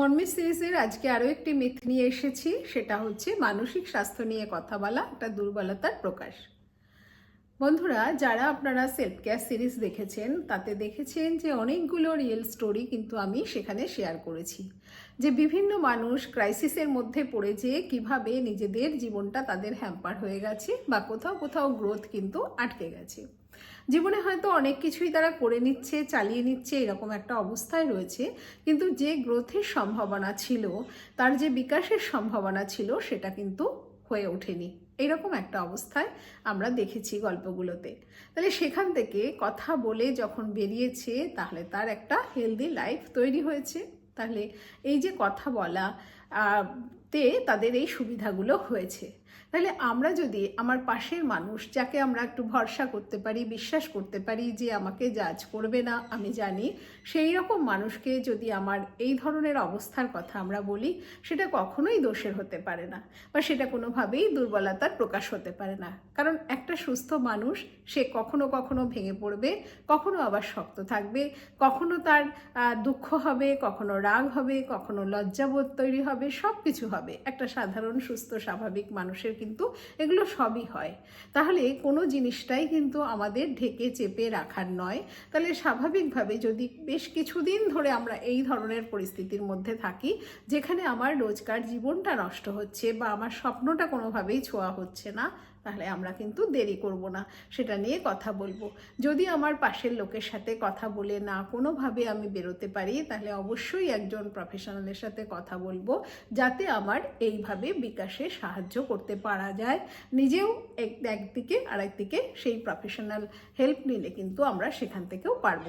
মর্মি সিরিজের আজকে আরও একটি মিথ নিয়ে এসেছি, সেটা হচ্ছে মানসিক স্বাস্থ্য নিয়ে কথা বলা, একটা দুর্বলতার প্রকাশ। বন্ধুরা, যারা আপনারা সেলফ কেয়ার সিরিজ দেখেছেন, তাতে দেখেছেন যে অনেকগুলো রিয়েল স্টোরি কিন্তু আমি সেখানে শেয়ার করেছি। যে বিভিন্ন মানুষ ক্রাইসিসের মধ্যে পড়ে যেয়ে কীভাবে নিজেদের জীবনটা তাদের হ্যাম্পার হয়ে গেছে বা কোথাও কোথাও গ্রোথ কিন্তু আটকে গেছে। জীবনে হয়তো অনেক কিছুই তারা করে নিচ্ছে, চালিয়ে নিচ্ছে, এরকম একটা অবস্থায় রয়েছে। কিন্তু যে গ্রোথের সম্ভাবনা ছিল, তার যে বিকাশের সম্ভাবনা ছিল, সেটা কিন্তু হয়ে ওঠেনি। এইরকম একটা অবস্থায় আমরা দেখেছি গল্পগুলোতে। তাহলে সেখান থেকে কথা বলে যখন বেরিয়েছে, তাহলে তার একটা হেলদি লাইফ তৈরি হয়েছে। তাহলে এই যে কথা বলা তে তাদের এই সুবিধাগুলো হয়েছে। তাহলে আমরা যদি আমার পাশের মানুষ, যাকে আমরা একটু ভরসা করতে পারি, বিশ্বাস করতে পারি যে আমাকে জাজ করবে না, আমি জানি, সেই রকম মানুষকে যদি আমার এই ধরনের অবস্থার কথা আমরা বলি, সেটা কখনোই দোষের হতে পারে না বা সেটা কোনোভাবেই দুর্বলতার প্রকাশ হতে পারে না। কারণ একটা সুস্থ মানুষ, সে কখনো কখনো ভেঙে পড়বে, কখনো আবার শক্ত থাকবে, কখনো তার দুঃখ হবে, কখনো রাগ হবে, কখনো লজ্জাবোধ তৈরি হবে সব কিছু হবে। একটা সাধারণ, সুস্থ, স্বাভাবিক মানুষের কিন্তু এগুলো সবই হয়। তাহলে কোনো জিনিসটাই কিন্তু আমাদের ঢেকে চেপে রাখার নয়। তাহলে স্বাভাবিকভাবে যদি বেশ কিছুদিন ধরে আমরা এই ধরনের পরিস্থিতির মধ্যে থাকি, যেখানে আমার রোজকার জীবনটা নষ্ট হচ্ছে বা আমার স্বপ্নটা কোনোভাবেই ছোঁয়া হচ্ছে না তাহলে আমরা কিন্তু দেরি করব না, সেটা নিয়ে কথা বলব। যদি আমার পাশের লোকের সাথে কথা বলে না কোনোভাবে আমি বেরোতে পারি, তাহলে অবশ্যই একজন প্রফেশনালের সাথে কথা বলব, যাতে আমার এইভাবে বিকাশে সাহায্য করতে পারা যায়। নিজেও এক, একদিকে আরেকদিকে সেই প্রফেশনাল হেল্প নিলে কিন্তু আমরা সেখান থেকেও পারব।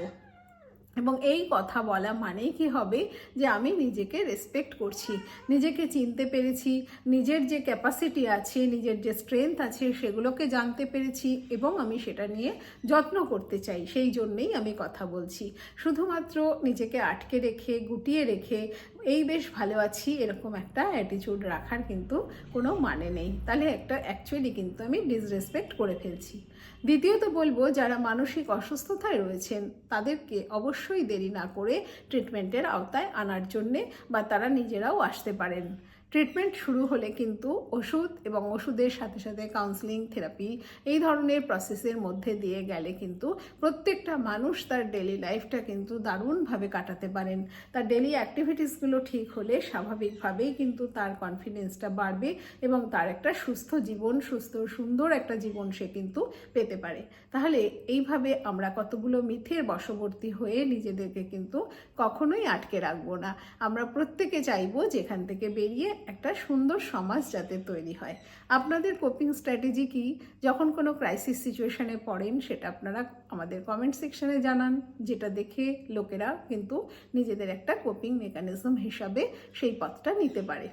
এবং এই কথা বলা মানেই কি হবে যে আমি নিজেকে রেসপেক্ট করছি। নিজেকে চিনতে পেরেছি, নিজের যে ক্যাপাসিটি আছে, নিজের যে স্ট্রেংথ আছে, সেগুলোকে জানতে পেরেছি এবং আমি সেটা নিয়ে যত্ন করতে চাই। সেই জন্যেই আমি কথা বলছি। শুধুমাত্র নিজেকে আটকে রেখে, গুটিয়ে রেখে এই বেশ ভালো আছি, এরকম একটা অ্যাটিচিউড রাখার কিন্তু কোনো মানে নেই। তাহলে একটা অ্যাকচুয়ালি কিন্তু আমি ডিসরেসপেক্ট করে ফেলছি। দ্বিতীয়ত বলব, যারা মানসিক অসুস্থতায় রয়েছেন, তাদেরকে অবশ্যই দেরি না করে ট্রিটমেন্টের আওতায় আনার জন্যে বা তারা নিজেরাও আসতে পারেন। ট্রিটমেন্ট শুরু হলে কিন্তু ওষুধ এবং ওষুধের সাথে সাথে কাউন্সিলিং থেরাপি এই ধরনের প্রসেসের মধ্যে দিয়ে গেলে কিন্তু প্রত্যেকটা মানুষ তার ডেলি লাইফটা কিন্তু দারুণভাবে কাটাতে পারেন। তার ডেলি অ্যাক্টিভিটিসগুলো ঠিক হলে স্বাভাবিকভাবেই কিন্তু তার কনফিডেন্সটা বাড়বে এবং তার একটা সুস্থ জীবন, সুস্থ, সুন্দর একটা জীবন সে কিন্তু পেতে পারে। তাহলে এইভাবে আমরা কতগুলো মিথের বশবর্তী হয়ে নিজেদেরকে কিন্তু কখনোই আটকে রাখব না। আমরা প্রত্যেকে চাইব যেখান থেকে বেরিয়ে একটা সুন্দর সমাজ যাতে তৈরি হয়। আপনাদের কোপিং স্ট্র্যাটেজি কি? যখন কোনো ক্রাইসিস সিচুয়েশনে পড়েন, সেটা আপনারা আমাদের কমেন্ট সেকশনে জানান, যেটা দেখে লোকেরা কিন্তু নিজেদের একটা কোপিং মেকানিজম হিসাবে সেই পথটা নিতে পারে।